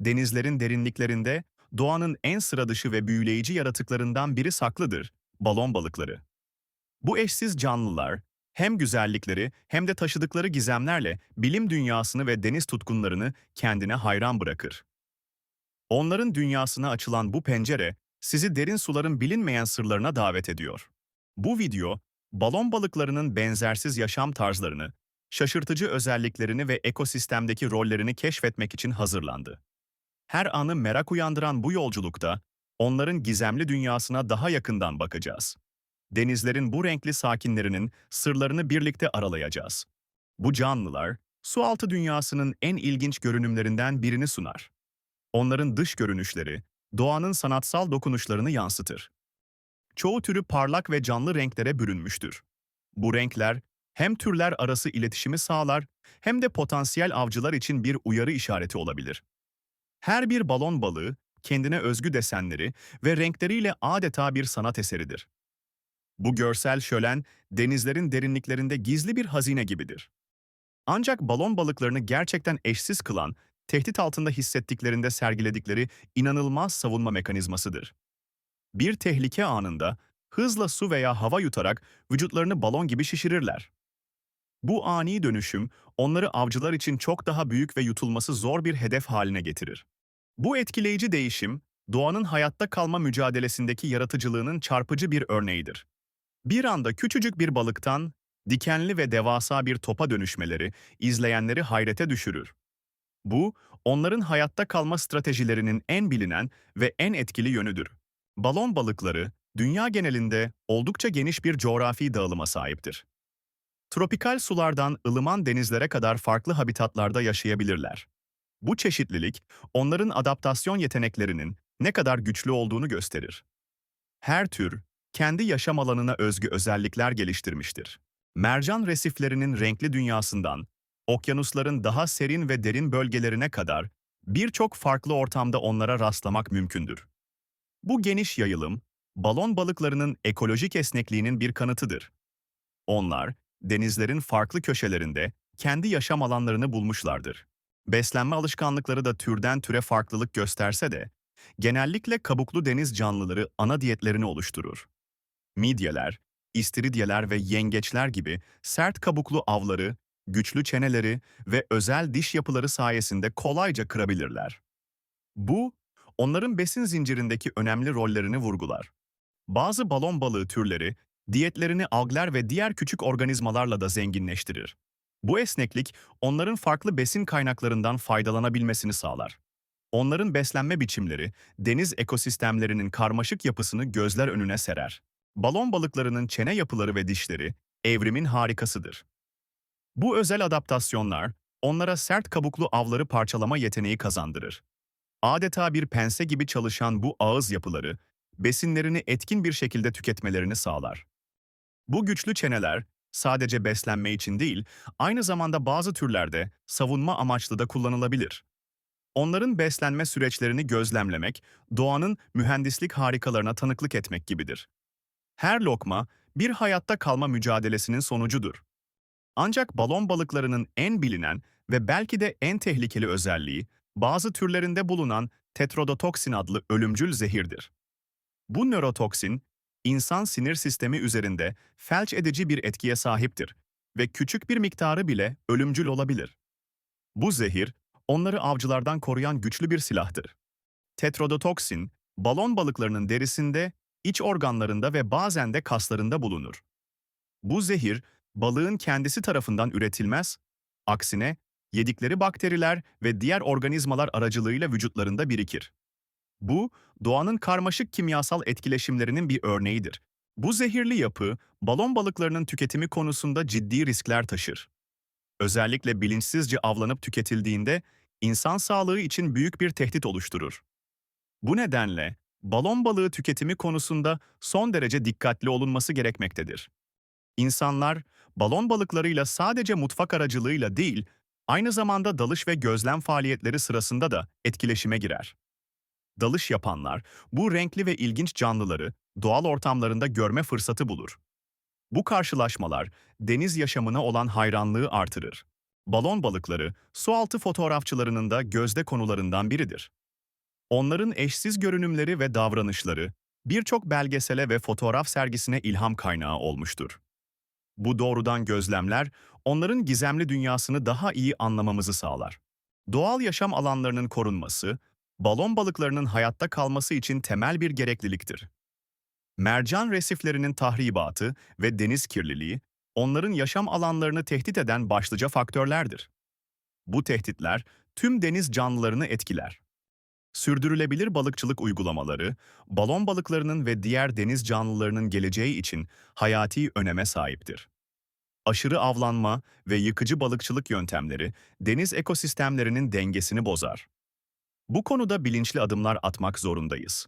denizlerin derinliklerinde doğanın en sıradışı ve büyüleyici yaratıklarından biri saklıdır, balon balıkları. Bu eşsiz canlılar, hem güzellikleri hem de taşıdıkları gizemlerle bilim dünyasını ve deniz tutkunlarını kendine hayran bırakır. Onların dünyasına açılan bu pencere, sizi derin suların bilinmeyen sırlarına davet ediyor. Bu video, balon balıklarının benzersiz yaşam tarzlarını, şaşırtıcı özelliklerini ve ekosistemdeki rollerini keşfetmek için hazırlandı. Her anı merak uyandıran bu yolculukta, onların gizemli dünyasına daha yakından bakacağız. Denizlerin bu renkli sakinlerinin sırlarını birlikte aralayacağız. Bu canlılar, sualtı dünyasının en ilginç görünümlerinden birini sunar. Onların dış görünüşleri, doğanın sanatsal dokunuşlarını yansıtır. Çoğu türü parlak ve canlı renklere bürünmüştür. Bu renkler hem türler arası iletişimi sağlar hem de potansiyel avcılar için bir uyarı işareti olabilir. Her bir balon balığı kendine özgü desenleri ve renkleriyle adeta bir sanat eseridir. Bu görsel şölen denizlerin derinliklerinde gizli bir hazine gibidir. Ancak balon balıklarını gerçekten eşsiz kılan, tehdit altında hissettiklerinde sergiledikleri inanılmaz savunma mekanizmasıdır. Bir tehlike anında hızla su veya hava yutarak vücutlarını balon gibi şişirirler. Bu ani dönüşüm onları avcılar için çok daha büyük ve yutulması zor bir hedef haline getirir. Bu etkileyici değişim, doğanın hayatta kalma mücadelesindeki yaratıcılığının çarpıcı bir örneğidir. Bir anda küçücük bir balıktan dikenli ve devasa bir topa dönüşmeleri izleyenleri hayrete düşürür. Bu, onların hayatta kalma stratejilerinin en bilinen ve en etkili yönüdür. Balon balıkları, dünya genelinde oldukça geniş bir coğrafi dağılıma sahiptir. Tropikal sulardan ılıman denizlere kadar farklı habitatlarda yaşayabilirler. Bu çeşitlilik, onların adaptasyon yeteneklerinin ne kadar güçlü olduğunu gösterir. Her tür, kendi yaşam alanına özgü özellikler geliştirmiştir. Mercan resiflerinin renkli dünyasından, okyanusların daha serin ve derin bölgelerine kadar birçok farklı ortamda onlara rastlamak mümkündür. Bu geniş yayılım, balon balıklarının ekolojik esnekliğinin bir kanıtıdır. Onlar, denizlerin farklı köşelerinde kendi yaşam alanlarını bulmuşlardır. Beslenme alışkanlıkları da türden türe farklılık gösterse de, genellikle kabuklu deniz canlıları ana diyetlerini oluşturur. Midyeler, istiridyeler ve yengeçler gibi sert kabuklu avları, güçlü çeneleri ve özel diş yapıları sayesinde kolayca kırabilirler. Bu, onların besin zincirindeki önemli rollerini vurgular. Bazı balon balığı türleri, diyetlerini algler ve diğer küçük organizmalarla da zenginleştirir. Bu esneklik, onların farklı besin kaynaklarından faydalanabilmesini sağlar. Onların beslenme biçimleri, deniz ekosistemlerinin karmaşık yapısını gözler önüne serer. Balon balıklarının çene yapıları ve dişleri, evrimin harikasıdır. Bu özel adaptasyonlar, onlara sert kabuklu avları parçalama yeteneği kazandırır. Adeta bir pense gibi çalışan bu ağız yapıları, besinlerini etkin bir şekilde tüketmelerini sağlar. Bu güçlü çeneler, sadece beslenme için değil, aynı zamanda bazı türlerde savunma amaçlı da kullanılabilir. Onların beslenme süreçlerini gözlemlemek, doğanın mühendislik harikalarına tanıklık etmek gibidir. Her lokma, bir hayatta kalma mücadelesinin sonucudur. Ancak balon balıklarının en bilinen ve belki de en tehlikeli özelliği, bazı türlerinde bulunan tetrodotoksin adlı ölümcül zehirdir. Bu nörotoksin, insan sinir sistemi üzerinde felç edici bir etkiye sahiptir ve küçük bir miktarı bile ölümcül olabilir. Bu zehir, onları avcılardan koruyan güçlü bir silahtır. Tetrodotoksin, balon balıklarının derisinde, iç organlarında ve bazen de kaslarında bulunur. Bu zehir, balığın kendisi tarafından üretilmez, aksine yedikleri bakteriler ve diğer organizmalar aracılığıyla vücutlarında birikir. Bu, doğanın karmaşık kimyasal etkileşimlerinin bir örneğidir. Bu zehirli yapı, balon balıklarının tüketimi konusunda ciddi riskler taşır. Özellikle bilinçsizce avlanıp tüketildiğinde, insan sağlığı için büyük bir tehdit oluşturur. Bu nedenle, balon balığı tüketimi konusunda son derece dikkatli olunması gerekmektedir. İnsanlar, balon balıklarıyla sadece mutfak aracılığıyla değil, aynı zamanda dalış ve gözlem faaliyetleri sırasında da etkileşime girer. Dalış yapanlar, bu renkli ve ilginç canlıları doğal ortamlarında görme fırsatı bulur. Bu karşılaşmalar, deniz yaşamına olan hayranlığı artırır. Balon balıkları, sualtı fotoğrafçılarının da gözde konularından biridir. Onların eşsiz görünümleri ve davranışları, birçok belgesele ve fotoğraf sergisine ilham kaynağı olmuştur. Bu doğrudan gözlemler, onların gizemli dünyasını daha iyi anlamamızı sağlar. Doğal yaşam alanlarının korunması, balon balıklarının hayatta kalması için temel bir gerekliliktir. Mercan resiflerinin tahribatı ve deniz kirliliği, onların yaşam alanlarını tehdit eden başlıca faktörlerdir. Bu tehditler tüm deniz canlılarını etkiler. Sürdürülebilir balıkçılık uygulamaları, balon balıklarının ve diğer deniz canlılarının geleceği için hayati öneme sahiptir. Aşırı avlanma ve yıkıcı balıkçılık yöntemleri deniz ekosistemlerinin dengesini bozar. Bu konuda bilinçli adımlar atmak zorundayız.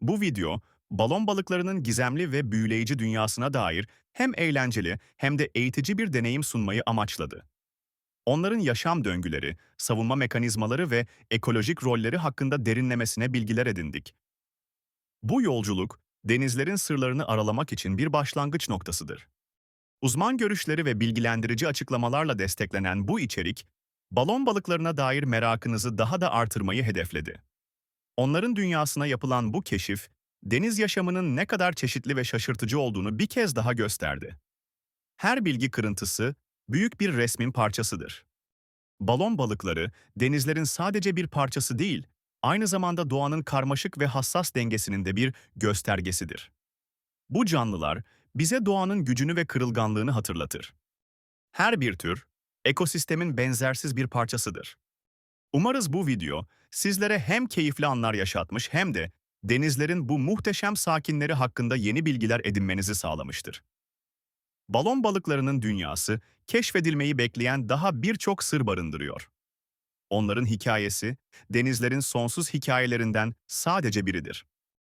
Bu video, balon balıklarının gizemli ve büyüleyici dünyasına dair hem eğlenceli hem de eğitici bir deneyim sunmayı amaçladı. Onların yaşam döngüleri, savunma mekanizmaları ve ekolojik rolleri hakkında derinlemesine bilgiler edindik. Bu yolculuk, denizlerin sırlarını aralamak için bir başlangıç noktasıdır. Uzman görüşleri ve bilgilendirici açıklamalarla desteklenen bu içerik, balon balıklarına dair merakınızı daha da artırmayı hedefledi. Onların dünyasına yapılan bu keşif, deniz yaşamının ne kadar çeşitli ve şaşırtıcı olduğunu bir kez daha gösterdi. Her bilgi kırıntısı, büyük bir resmin parçasıdır. Balon balıkları, denizlerin sadece bir parçası değil, aynı zamanda doğanın karmaşık ve hassas dengesinin de bir göstergesidir. Bu canlılar, bize doğanın gücünü ve kırılganlığını hatırlatır. Her bir tür, ekosistemin benzersiz bir parçasıdır. Umarız bu video, sizlere hem keyifli anlar yaşatmış hem de denizlerin bu muhteşem sakinleri hakkında yeni bilgiler edinmenizi sağlamıştır. Balon balıklarının dünyası, keşfedilmeyi bekleyen daha birçok sır barındırıyor. Onların hikayesi, denizlerin sonsuz hikayelerinden sadece biridir.